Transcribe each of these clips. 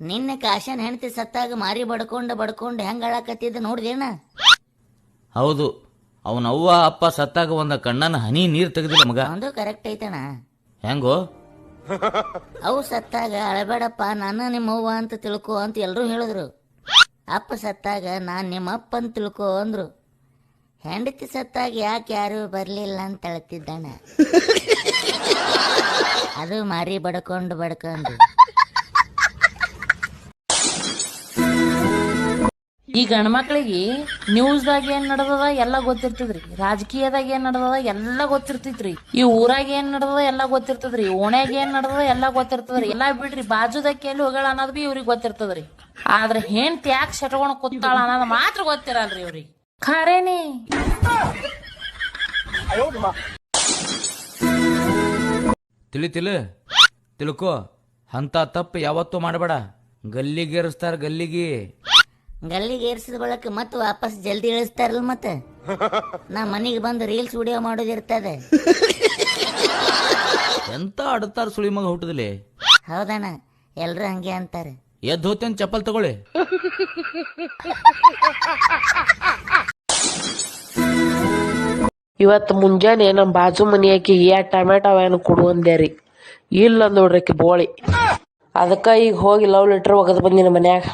ನಿನ್ನೆ ಕಾಶನ್ ಹೆಂಡತಿ ಸತ್ತಾಗ ಮಾರಿ ಬಡ್ಕೊಂಡು ಬಡ್ಕೊಂಡು ಹೆಂಗ್ ಅಳಾಕತ್ತಿದ್ದ ನೋಡ್ದೇನ ಹೌದು ಅವನವ್ವ ಅಪ್ಪ ಸತ್ತಾಗ ಒಂದ ಕಣ್ಣನ ಹನಿ ನೀರ್ ತೆಗೆದಿಲ್ಲ ಮಗ. ಅದು ಕರೆಕ್ಟ್ ಐತಣ. ಹೆಂಗೋ? ಅವು ಸತ್ತಾಗ ಅಳಬೇಡಪ್ಪ ನಾನು ನಿಮ್ಮವ್ವ ಅಂತ ತಿಳ್ಕೊ ಅಂತ ಎಲ್ಲರೂ ಹೇಳಿದ್ರು. ಅಪ್ಪ ಸತ್ತಾಗ ನಾನು ನಿಮ್ಮಪ್ಪ ಅಂತ ತಿಳ್ಕೊ ಅಂದ್ರು. ಹೆಂಡತಿ ಸತ್ತಾಗ ಯಾಕೆ ಯಾರು ಬರಲಿಲ್ಲ ಅಂತ ಅಳ್ತಿದ್ದಾನ ಅದು ಮಾರಿ ಬಡ್ಕೊಂಡು ಬಡ್ಕೊಂಡು ಈ ಗಂಡ್ಮಕ್ಳಿಗೆ ನ್ಯೂಸ್ದಾಗ ಏನ್ ನಡ್ದದ ಎಲ್ಲ ಗೊತ್ತಿರ್ತದ್ರಿ. ರಾಜಕೀಯದಾಗ ಏನ್ ನಡ್ದದ ಎಲ್ಲ ಗೊತ್ತಿರ್ತೈತ್ರಿ. ಈ ಊರಾಗ ಏನ್ ನಡ್ದದ ಎಲ್ಲ ಗೊತ್ತಿರ್ತದ್ರಿ. ಓಣ್ಯಾಗ ಏನ್ ನಡ್ದದ ಎಲ್ಲ ಗೊತ್ತಿರ್ತದ್ರಿ. ಎಲ್ಲಾ ಬಿಡ್ರಿ, ಬಾಜುದಕ್ಕೆ ಎಲ್ಲಿ ಹೋಗಳ ಅನ್ನೋದ್ ಬಿ ಇವ್ರಿಗೆ ಗೊತ್ತಿರ್ತದ್ರಿ. ಆದ್ರೆ ಹೆಂಡ್ತಿ ಯಾಕೆ ಸೆಟ್ಕೊಂಡ್ ಕುತ್ತಾಳ ಅನ್ನೋದು ಮಾತ್ರ ಗೊತ್ತಿರಲ್ರಿ ಇವ್ರಿಗೆ. ಖರೇನಿ. ತಿಳಿ ತಿಳಿ. ತಿಳ್ಕೊ. ಅಂತ ತಪ್ಪು ಯಾವತ್ತೂ ಮಾಡಬೇಡ. ಗಲ್ಲಿಗೇರಿಸ್ತಾರ ಗಲ್ಲಿಗೆ. ಗಲ್ಲಿಗೆ ಏರ್ಸಿದ ಬಳಕ ಮತ್ತೆ ವಾಪಸ್ ಜಲ್ದಿ ಇಳಿಸ್ತಾರಲ್ಲ ಮತ್ತೆ? ನಾ ಮನೆಗೆ ಬಂದು ರೀಲ್ಸ್ ವಿಡಿಯೋ ಮಾಡೋದಿರ್ತದೆ ಎಂತ ಆಡುತ್ತಾರ ಸುಳಿ ಮಗ ಹುಟ್ಟದಲ್ಲಿ ಹೌದಣ್ಣ ಎಲ್ರು ಹಂಗೆ ಅಂತಾರೆ. ಎದ್ದು ಹೋತೇನ್ ಚಪ್ಪಲ್ ತಗೊಳ್ಳಿ. ಇವತ್ತು ಮುಂಜಾನೆ ನಮ್ಮ ಬಾಜು ಮನಿಯಾಕಿ ಯಾ ಟೊಮೆಟೊ ಏನು ಕೊಡು ಅಂದೆ ರೀ. ಇಲ್ಲ ನೋಡ್ರಿ ಆಕಿ ಬೋಳಿ. ಅದಕ್ಕ ಈಗ ಹೋಗಿ ಲವ್ ಲೆಟರ್ ಒಗದ್ ಬಂದಿನ ಮನ್ಯಾಗ.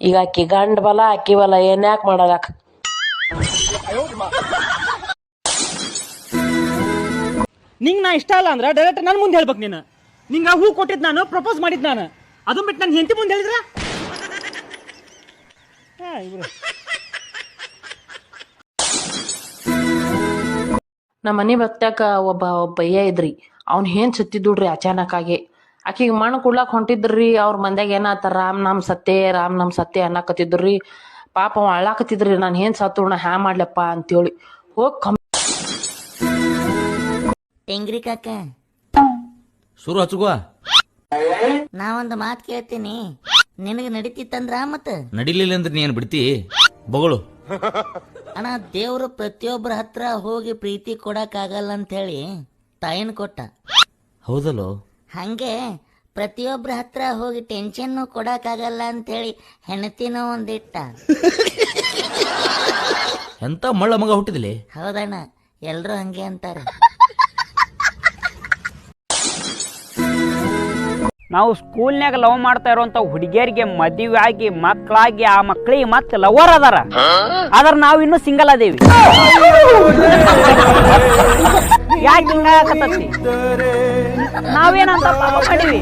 ಈಗ ಆಕಿ ಗಂಡ ಬಲ ಆಕಿ ಬಲ ಏನ್ಯಾಕ್ ಮಾಡೋದಾಕ ನಿಂಗೆ ನಾ ಇಷ್ಟ ಅಲ್ಲ ಅಂದ್ರೆ ಡೈರೆಕ್ಟ್ ನನ್ನ ಮುಂದೆ ಹೇಳ್ಬೇಕು ನೀನು. ನಿಂಗೆ ಹೂ ಕೊಟ್ಟಿದ್ದು ನಾನು ಪ್ರಪೋಸ್ ಮಾಡಿದ್ದು ನಾನು. ಅದನ್ನ ಬಿಟ್ಟು ನನ್ನ ಹೆಂಡತಿ ಮುಂದೆ ಹೇಳಿದ್ರ? ನಮ್ಮ ಮನೆ ಬತ್ತಾಕ ಒಬ್ಬ ಒಬ್ಬ ಅಯ್ಯ ಇದ್ರಿ. ಅವ್ನ ಏನ್ ಸತ್ತಿದ್ದುಡ್ರಿ ಅಚಾನಕ್ ಆಗಿ ಆಕಿಗೆ ಮಣ್ಣು ಕುಡ್ಲಾಕ್ ಹೊಂಟಿದ್ರಿ ಅವ್ರ ಮಂದ್ಯಾಗ ಏನಾತ ರಾಮ್ ನಮ್ ಸತ್ತೆ ರಾಮ್ ನಮ್ ಸತ್ತೆ ಅನ್ನಕತ್ತಿದ್ರಿ. ಪಾಪ ಅವ ಅಳಾಕತ್ತಿದ್ರಿ ನಾನು ಏನ್ ಸತ್ತೋಣ ಹ್ಯಾ ಮಾಡ್ಲಪ್ಪ ಅಂತೇಳಿ. ಹೋಗ್ ಕಮ್ ಟೆಂಗ್ರಿ ಕಾಕ? ಶುರು ಹಚ್ಚುವ ನಾ ಒಂದು ಮಾತು ಕೇಳ್ತೀನಿ. ನಿನಗೆ ನಡೀತಿತ್ತಂದ್ರ ಮತ್ತ ನಡಿಲಿಲ್ಲ ಅಂದ್ರೆ ನೀನ್ ಬಿಡ್ತಿ? ಬಗಳು. ಅಣ್ಣ ದೇವ್ರು ಪ್ರತಿಯೊಬ್ಬರ ಹತ್ರ ಹೋಗಿ ಪ್ರೀತಿ ಕೊಡಕ್ಕಾಗಲ್ಲ ಅಂತ ಹೇಳಿ ತಾಯಿನ ಕೊಟ್ಟ. ಹೌದಲ್ಲೋ? ಹಂಗೆ ಪ್ರತಿಯೊಬ್ಬರ ಹತ್ರ ಹೋಗಿ ಟೆನ್ಷನ್ನು ಕೊಡಕ್ಕಾಗಲ್ಲ ಅಂತ ಹೇಳಿ ಹೆಂಡತಿನೂ ಒಂದಿಟ್ಟ. ಎಂತ ಮಳ್ಳ ಮಗ ಹುಟ್ಟಿದ್ಲಿ? ಹೌದಣ್ಣ ಎಲ್ರು ಹಂಗೆ ಅಂತಾರೆ. ನಾವು ಸ್ಕೂಲ್ನಾಗ ಲವ್ ಮಾಡ್ತಾ ಇರುವಂತ ಹುಡುಗಿಯರಿಗೆ ಮದುವೆ ಆಗಿ ಮಕ್ಕಳಾಗಿ ಆ ಮಕ್ಕಳಿಗೆ ಮತ್ತೆ ಲವರ್ ಅದಾರ. ಆದ್ರ ನಾವು ಇನ್ನೂ ಸಿಂಗಲ್ ಅದೇವಿ. ನಾವೇನಂತ ಪಾಪ ಮಾಡಿವಿ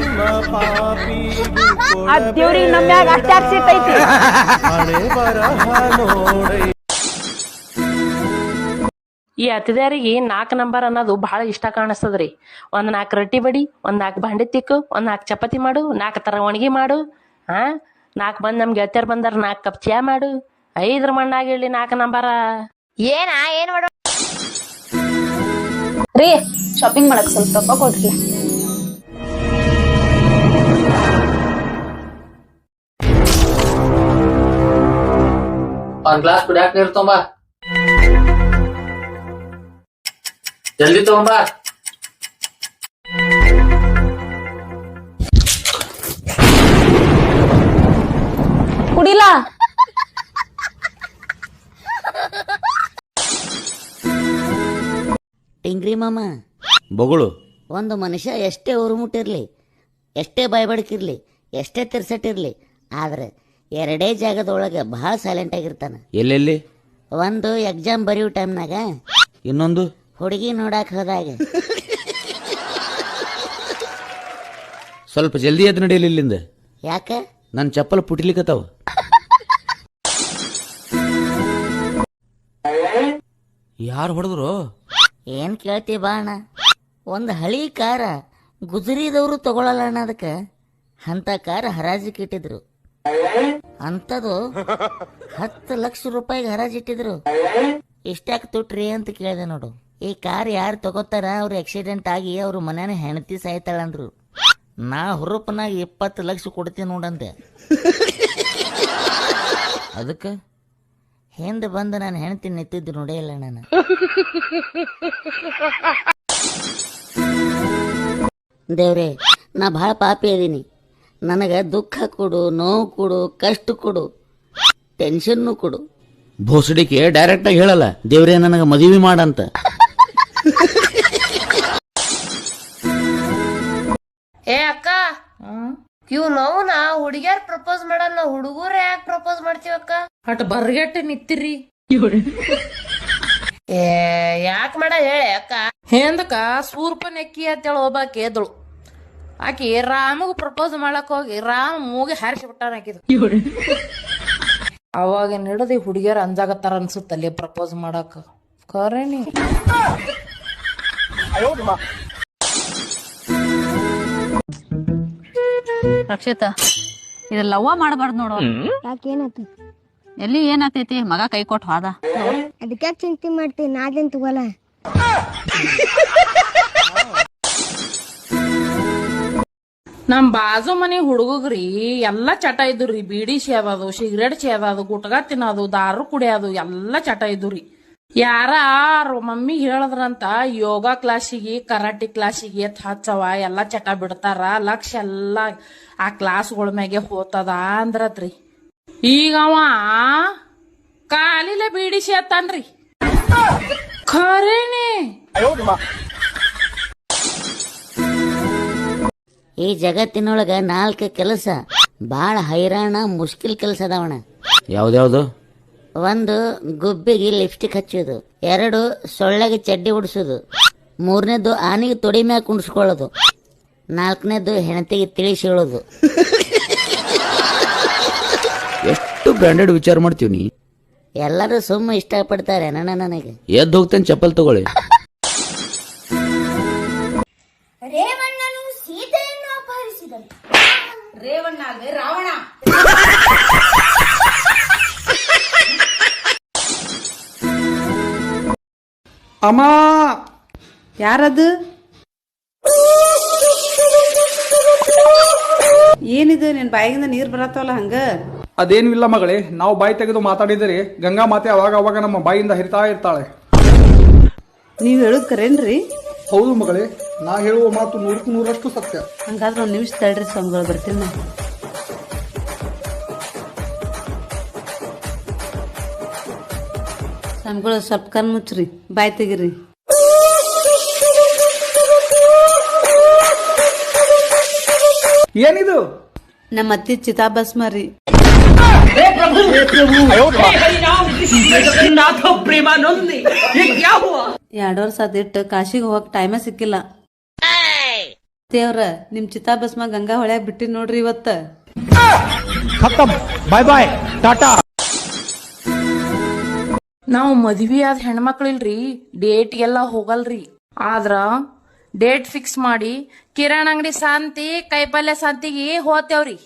ಆ ದೇವ್ರಿಗೆ ನಮ್ಮ ಮ್ಯಾಗ ಅಷ್ಟಾಗ ಈ ಅತಿಥಿಯರಿಗೆ ನಾಲ್ಕು ನಂಬರ್ ಅನ್ನೋದು ಬಹಳ ಇಷ್ಟ ಕಾಣಿಸ್ತದ್ರಿ. ಒಂದ್ ನಾಲ್ಕು ರೊಟ್ಟಿ ಬಡಿ ಒಂದ್ ನಾಲ್ಕು ಭಾಂಡೆ ತಿಕ್ಕು ಒಂದ್ ನಾಲ್ಕು ಚಪಾತಿ ಮಾಡು ನಾಲ್ಕು ತರ ಒಣಗಿ ಮಾಡು ಹಾ ನಾಲ್ಕು ಬಂದ್ ನಮ್ ಗೆಳತಿಯರ್ ಬಂದಾರ ನಾಲ್ಕು ಕಪ್ ಚಾ ಮಾಡು. ಐದ್ರ ಮಣ್ಣಾಗಿರ್ಲಿ ಹೇಳಿ ನಾಲ್ಕು ನಂಬರ. ಏನ ಏನ್ ಮಾಡ ರೀ ಶಾಪಿಂಗ್ ಮಾಡಕ್ ಸ್ವಲ್ಪ ರೊಕ್ಕ ಕೊಡ್ರಿ. ಒಂದ್ ಗ್ಲಾಸ್ ಕುಡಿಯಾಕ ನೀರ್ ತೊಂಬ ಜಲ್ದಿ ತಗೊಂಬ. ಟಿಂಗ್ರಿ ಮಾಮ. ಬಗಳು. ಒಂದು ಮನುಷ್ಯ ಎಷ್ಟೇ ಉರುಮುಟ್ಟಿರ್ಲಿ ಎಷ್ಟೇ ಬಾಯ್ಬಡ್ಕಿರ್ಲಿ ಎಷ್ಟೇ ತಿರ್ಸಟ್ಟಿರ್ಲಿ ಆದ್ರೆ ಎರಡೇ ಜಾಗದೊಳಗೆ ಭಾಳ ಸೈಲೆಂಟ್ ಆಗಿರ್ತಾನೆ. ಎಲ್ಲೆಲ್ಲಿ? ಒಂದು ಎಕ್ಸಾಮ್ ಬರೆಯೋ ಟೈಮ್ನಾಗ ಇನ್ನೊಂದು? ಹುಡುಗಿ ನೋಡಕ್ ಹೋದಾಗ. ಸ್ವಲ್ಪ ಜಲ್ದಿ ಎದ್ದು ನಡೆಯಲಿ ಇಲ್ಲಿಂದ. ಯಾಕ? ನನ್ನ ಚಪ್ಪಲ್ ಪುಟಿಲಿಕತ್ತಾವ. ಯಾರು ಹೊಡೆದ್ರು? ಏನ್ ಕೇಳ್ತಿ ಬಾ ಅಣ್ಣ ಒಂದು ಹಳಿ ಕಾರ ಗುಜರಿದವರು ತಗೊಳಲ್ಲ ಅಣ್ಣ ಅದಕ್ಕೆ. ಅಂತ ಕಾರ ಹರಾಜಿಗೆ ಇಟ್ಟಿದ್ರು ಅಂಥದ್ದು ಹತ್ತು ಲಕ್ಷ ರೂಪಾಯಿಗೆ ಹರಾಜಿಟ್ಟಿದ್ರು ಇಷ್ಟ್ಯಾಕೆ ತುಟ್ರಿ ಅಂತ ಕೇಳಿದೆ ನೋಡು. ಈ ಕಾರ್ ಯಾರು ತಗೋತಾರ ಅವ್ರು ಆಕ್ಸಿಡೆಂಟ್ ಆಗಿ ಅವ್ರ ಮನೇನ ಹೆಣತಿ ಸಾಯ್ತಾಳಂದ್ರು. ನಾ ಹುರುಪನಾಗ ಇಪ್ಪತ್ತು ಲಕ್ಷ ಕೊಡ್ತೀನಿ ನೋಡಂದೆ ಅದಕ್ಕೆ? ಹಿಂದೆ ಬಂದು ನಾನು ಹೆಣ್ತಿ ನಿಂತಿದ್ದು ನೋಡಿಲ್ಲ ಇಲ್ಲ ನಾನು. ದೇವ್ರೆ ನಾ ಭಾಳ ಪಾಪಿ ಅದೀನಿ. ನನಗೆ ದುಃಖ ಕೊಡು ನೋವು ಕೊಡು ಕಷ್ಟ ಕೊಡು ಟೆನ್ಷನ್ನು ಕೊಡು. ಭೋಸಡಿಕೆ ಡೈರೆಕ್ಟ್ ಆಗಿ ಹೇಳಲ್ಲ. ದೇವ್ರೆ ನನಗೆ ಮದುವೆ ಮಾಡಂತ. ಏ ಅಕ್ಕ ಇವ್ ನಾ ಹುಡುಗಿಯರ್ ಪ್ರಪೋಸ್ ಮಾಡಲ್ಲ ಹುಡುಗರು ಯಾಕೆ ಪ್ರಪೋಸ್ ಮಾಡ್ತೀವಕ್ಕ ಅಟ್ ಬರ್ಗೆಟ್ ನಿತ್ತಿರಿ ಏ ಯಾಕ್ ಮಾಡ ಹೇಳಿ ಅಕ್ಕ? ಹೇಂದಕ ಸೂರ್ಪ ನೆಕ್ಕಿ ಅಂತೇಳಿ ಒಬ್ಬಾಕಿ ಎದ್ದಳು ಆಕಿ ರಾಮಗ್ ಪ್ರಪೋಸ್ ಮಾಡಕ್ ಹೋಗಿ ರಾಮ್ ಮೂಗಿ ಹಾರಿಸಿ ಬಿಟ್ಟಾನ ಆಕಿದು. ಅವಾಗ ಹಿಡದಿ ಹುಡುಗಿಯರ್ ಅಂಜಾಗತ್ತಾರ ಅನ್ಸುತ್ತಲ್ಲಿ ಪ್ರಪೋಸ್ ಮಾಡಕ್. ಕರೇನಿ. ರಕ್ಷಿತ ಇದು ಲವ್ವ ಮಾಡಬಾರ್ದು ನೋಡು. ಯಾಕೇನಾತ ಎಲ್ಲಿ ಏನಾಗ್ತೈತಿ? ಮಗ ಕೈ ಕೊಟ್ಟು ಹೋದ. ಅದಕ್ಕೆ ಚಿಂತೆ ಮಾಡ್ತಿ? ನಾದೇನ್ ತಗೋಲ್ಲ ನಮ್ ಬಾಜು ಮನೆ ಹುಡುಗಗ್ರಿ ಎಲ್ಲಾ ಚಟ ಇದ್ರಿ ಬೀಡಿ ಸೇದದು ಸಿಗರೇಟ್ ಸೇದದು ಗುಟ್ಗಾ ತಿನ್ನೋದು ದಾರು ಕುಡಿಯೋದು ಎಲ್ಲಾ ಚಟ ಇದ್ದುರಿ. ಯಾರ ಮಮ್ಮಿಗೆ ಮಮ್ಮಿ ಹೇಳದ್ರಂತ ಯೋಗ ಕ್ಲಾಸಿಗೆ ಕರಾಟಿ ಕ್ಲಾಸಿಗೆ ಎತ್ ಹಚ್ಚವ ಎಲ್ಲಾ ಚಟ ಬಿಡ್ತಾರ ಲಕ್ಷ ಎಲ್ಲಾ ಆ ಕ್ಲಾಸ್ಗಳ ಮ್ಯಾಗೆ ಹೋತದ ಅಂದ್ರತ್ರಿ. ಈಗ ಅವ ಕಾಲಿಲೆ ಬೀಡಿಸಿ ಅತ್ತನ್ರಿ ಖರೇನೆ. ಈ ಜಗತ್ತಿನೊಳಗ ನಾಲ್ಕು ಕೆಲಸ ಬಾಳ ಹೈರಾಣ ಮುಷ್ಕಿಲ್ ಕೆಲಸ ಅದಾವಣ. ಯಾವ್ದ್ಯಾವ್ದು? ಒಂದು ಗುಬ್ಬಿಗೆ ಲಿಪ್ಸ್ಟಿಕ್ ಹಚ್ಚೋದು ಎರಡು ಸೊಳ್ಳೆಗೆ ಚಡ್ಡಿ ಉಡಿಸೋದು. ಮೂರನೇದು ಆನೆಗೆ ತೊಡಿ ಮ್ಯಾಗ ಕುಣಿಸ್ಕೊಳ್ಳೋದು. ನಾಲ್ಕನೇದು ಹೆಣತಿಗೆ ತಿಳಿಸಿ ಹೇಳೋದು ಎಷ್ಟು ಬ್ರ್ಯಾಂಡೆಡ್ ವಿಚಾರ ಮಾಡ್ತೀವಿ ನೀ? ಎಲ್ಲರೂ ಸುಮ್ಮ ಇಷ್ಟಪಡ್ತಾರೆ ನನ್ನ ನನಗೆ. ಎದ್ದು ಹೋಗ್ತೇನೆ ಚಪ್ಪಲ್ ತಗೊಳ್ಳಿ. ರೇವಣ್ಣನು ಸೀತೆಯನ್ನು ಅಪಹರಿಸಿದನು. ಅಮ್ಮ! ಯಾರದು? ಏನಿದು? ನಿನ್ ಬಾಯಿಂದ ನೀರ್ ಬರತ್ತವಲ್ಲ ಹಂಗ? ಅದೇನಿಲ್ಲ ಮಗಳೇ ನಾವು ಬಾಯಿ ತೆಗೆದು ಮಾತಾಡಿದರೆ ಗಂಗಾ ಮಾತೆ ಅವಾಗ ಅವಾಗ ನಮ್ಮ ಬಾಯಿಂದ ಹರಿತಾ ಇರ್ತಾಳೆ. ನೀವ್ ಹೇಳುದ್ ಕರೇನ್ರಿ? ಹೌದು ಮಗಳೇ ನಾ ಹೇಳುವ ಮಾತು ನೂರಕ್ಕೂ ನೂರಷ್ಟು ಸತ್ಯ. ಹಂಗಾದ್ರೆ ಒಂದ್ ನಿಮಿಷ ತಡ್ರಿ ಸ್ವಾಮಿಗಳು ಬರ್ತೀನಿ. ಸ್ವಾಮಿಗಳು ಸ್ವಲ್ಪ ಕಣ್ ಮುಚ್ಚ್ರಿ. ಬಾಯ್ ತೆಗಿರಿ. ಏನಿದು? ನಮ್ಮ ಅತ್ತಿ ಚಿತಾಭಸ್ಮ ರೀ. ಎರಡ್ ವರ್ಷ ಅದಿಟ್ಟು ಕಾಶಿಗೆ ಹೋಗಕ್ ಟೈಮೇ ಸಿಕ್ಕಿಲ್ಲ. ದೇವ್ರ ನಿಮ್ ಚಿತಾಭಸ್ಮ ಗಂಗಾ ಹೊಳ್ಯಾಗ ಬಿಟ್ಟಿ ನೋಡ್ರಿ ಇವತ್ತ. ಬಾಯ್ ಬಾಯ್ ಟಾಟಾ ನಾವು ಮದ್ವಿ ಆದ ಡೇಟ್ ಎಲ್ಲ ಹೋಗಲ್ರಿ. ಆದ್ರ ಡೇಟ್ ಫಿಕ್ಸ್ ಮಾಡಿ ಕಿರಾಣ ಅಂಗಡಿ ಶಾಂತಿ ಕೈಪಲ್ಯ ಶಾಂತಿಗೆ ಹೋತೇವ್ರಿ